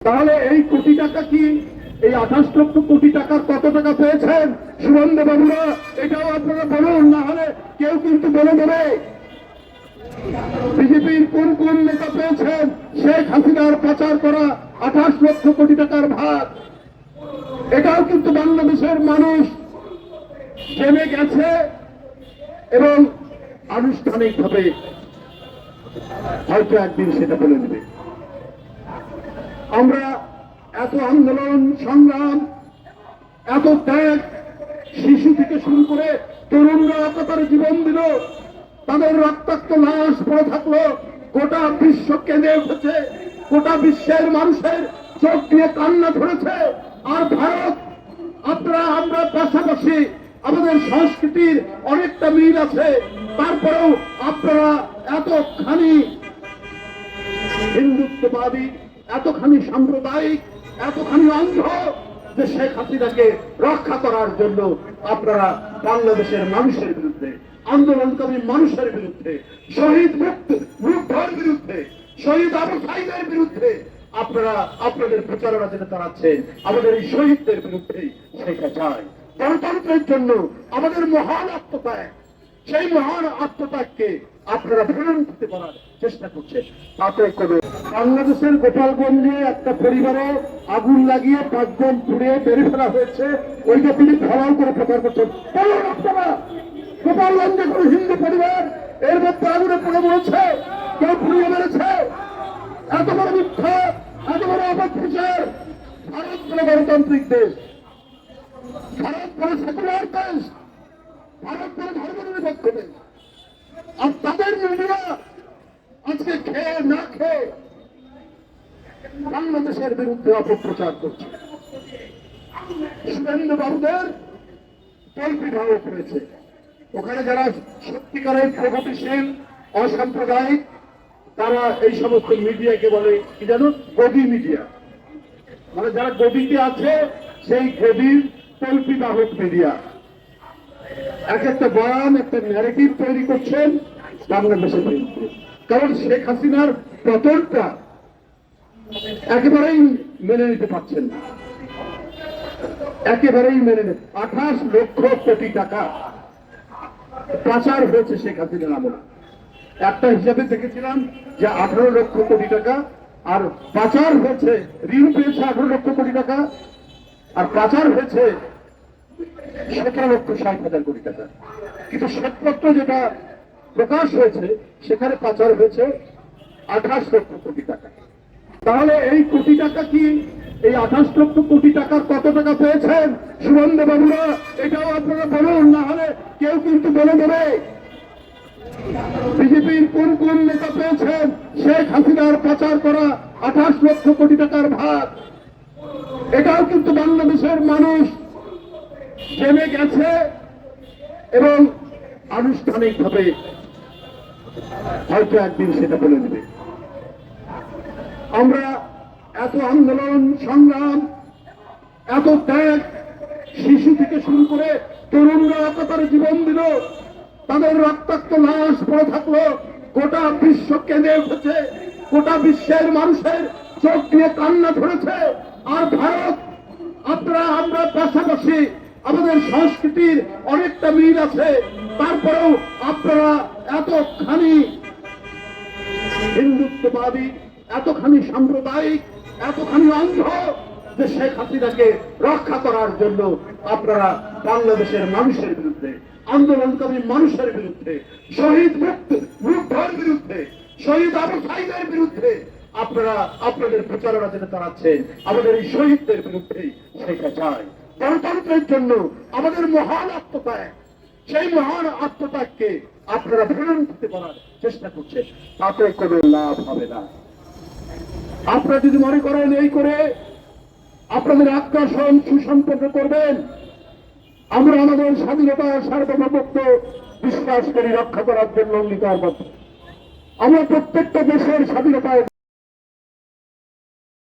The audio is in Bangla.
তাহলে এই কোটি টাকা কি এই আঠাশ লক্ষ কোটি টাকার কত টাকা পেয়েছেন? সুবন্ধ বাবুরা, এটাও আপনারা বলুন, না হলে কেউ কিন্তু বলে দেবে। বিজেপির কোন কোন নেতা পেয়েছেন? শেখ হাসিনার পাচার করা আঠাশ লক্ষ কোটি টাকার ভাগ। এটাও কিন্তু বাংলাদেশের মানুষ জেনে গেছে এবং আনুষ্ঠানিকভাবে হয়তো একদিন সেটা বলে দেবে আমরা এত আন্দোলন, সংগ্রাম, এত ত্যাগ শিশু থেকে শুরু করে তরুণরা একাতারে জীবন দিল, তাদের রক্তাক্ত লাশ পড়ে থাকল, গোটা বিশ্ব কেঁদে উঠেছে, গোটা বিশ্বের মানুষের চোখ দিয়ে কান্না ধরেছে। আর ভারত, আপনারা, আমরা পাশাপাশি আমাদের সংস্কৃতির অনেকটা মিল আছে, তারপরেও আপনারা এতখানি হিন্দুত্ববাদী এতখানি সাম্প্রদায়িক, এতখানি অন্ধ যে শেখ হাসিনাকে রক্ষা করার জন্য আপনারা বাংলাদেশের মানুষের বিরুদ্ধে আন্দোলনকারী মানুষের বিরুদ্ধে, শহীদ মুগ্ধর বিরুদ্ধে, শহীদ আবু সাইদের বিরুদ্ধে আপনারা আপনাদের প্রচারণা যেটা চালাচ্ছেন আমাদের এই শহীদদের বিরুদ্ধে সেটা চায়। গণতন্ত্রের জন্য আমাদের মহান আত্মত্যাগ, সেই মহান আত্মত্যাগকে আপনারা ফেরন দিতে পারার চেষ্টা করছেন তাতে করে বাংলাদেশের গোপালগঞ্জে একটা পরিবারে আগুন লাগিয়ে পাঁচজন পুড়ে বেড়ে ফেলা হয়েছে। ওইটা তিনি ফলাও করে প্রচার করছেন। গোপালগঞ্জে কোনো হিন্দু পরিবার এর মধ্যে আগুনে পড়ে মরেছে? কেউ পুড়িয়ে মেরেছে? এত বড় মিথ্যা, এত বড় অপপ্রচার ভারত বলে গণতান্ত্রিক দেশ। ভারত বলে সেকুলার দেশ। ভারত বলে ধর্ম নিরপেক্ষ দেশ। আর তাদের মিডিয়া আজকে খেয়ে না খেয়ে বাংলাদেশের বিরুদ্ধে অপপ্রচার করছে। সুরেন্দ্র বাবুদের বিবাহ করেছে ওখানে যারা সত্যিকারের প্রগতিশীল, অসাম্প্রদায়িক, তারা এই সমস্ত মিডিয়াকে বলে কি জানো গদি মিডিয়া। মানে যারা গদিতে আছে, সেই গদির তল্পি বাহক মিডিয়া। এক একটা বয়ান একটা ন্যারেটিভ তৈরি করছেন বাংলাদেশের বিরুদ্ধে। কারণ শেখ হাসিনার পতনটা একেবারেই মেনে নিতে পারছেন না। একেবারেই মেনে নিতে আঠাশ লক্ষ কোটি টাকা পাচার হয়েছে শেখ হাসিনার আমলে। একটা হিসাবে দেখেছিলাম যে আঠারো লক্ষ কোটি টাকা, আর পাচার হয়েছে ঋণ পেয়েছে আঠারো লক্ষ কোটি টাকা, আর পাচার হয়েছে সতেরো লক্ষ ষাট হাজার কোটি টাকা। কিন্তু শ্বেতপত্র যেটা প্রকাশ হয়েছে, সেখানে পাচার হয়েছে আঠাশ লক্ষ কোটি টাকা। তাহলে এই কোটি টাকা কি এই আঠাশ লক্ষ কোটি টাকার কত টাকা পেয়েছেন? সুবন্ধ বাবুরা, এটাও আপনারা বলুন, না হলে কেউ কিন্তু বলে দেবে। বিজেপির কোন কোন নেতা পেয়েছেন? শেখ হাসিনার পাচার করা আঠাশ লক্ষ কোটি টাকার ভাগ। এটাও কিন্তু বাংলাদেশের মানুষ জেনে গেছে এবং আনুষ্ঠানিকভাবে হয়তো একদিন সেটা বলে দেবে। আমরা এত আন্দোলন, সংগ্রাম, এত ত্যাগ শিশু থেকে শুরু করে তরুণরা একাতারে জীবন দিল, তাদের রক্তাক্ত লাশ পড়ে থাকল, গোটা বিশ্ব কেঁদে উঠেছে, গোটা বিশ্বের মানুষের চোখ দিয়ে কান্না ধরেছে। আর ভারত, আপনারা, আমরা পাশাপাশি আমাদের সংস্কৃতির অনেকটা মিল আছে। তারপরেও আপনারা এতখানি হিন্দুত্ববাদী, এতখানি সাম্প্রদায়িক, এতখানি অন্ধ যে শেখ হাসিনাকে রক্ষা করার জন্য আপনারা বাংলাদেশের মানুষের বিরুদ্ধে আন্দোলনকারী মানুষের বিরুদ্ধে, শহীদ মুগ্ধর বিরুদ্ধে, শহীদ আবু সাইদের বিরুদ্ধে আপনারা আপনাদের প্রচারণা যেটা চালাচ্ছেন, আমাদের এই শহীদদের বিরুদ্ধে সেটা চায়। গণতন্ত্রের জন্য আমাদের মহান আত্মত্যাগ। সেই মহান আত্মত্যাগকে আপনারা ফেরন দিতে পারার চেষ্টা করছেন, তাতে কোনো লাভ হবে না। আপনারা যদি মনে করেন এই করে আপনাদের আগ্রাসন সুসম্পন্ন করবেন, আমরা আমাদের স্বাধীনতা, সার্বভৌমত্ব, বিশ্বাস করি, রক্ষা করার জন্য অঙ্গীকারবদ্ধ। আমরা প্রত্যেকটা দেশের স্বাধীনতায়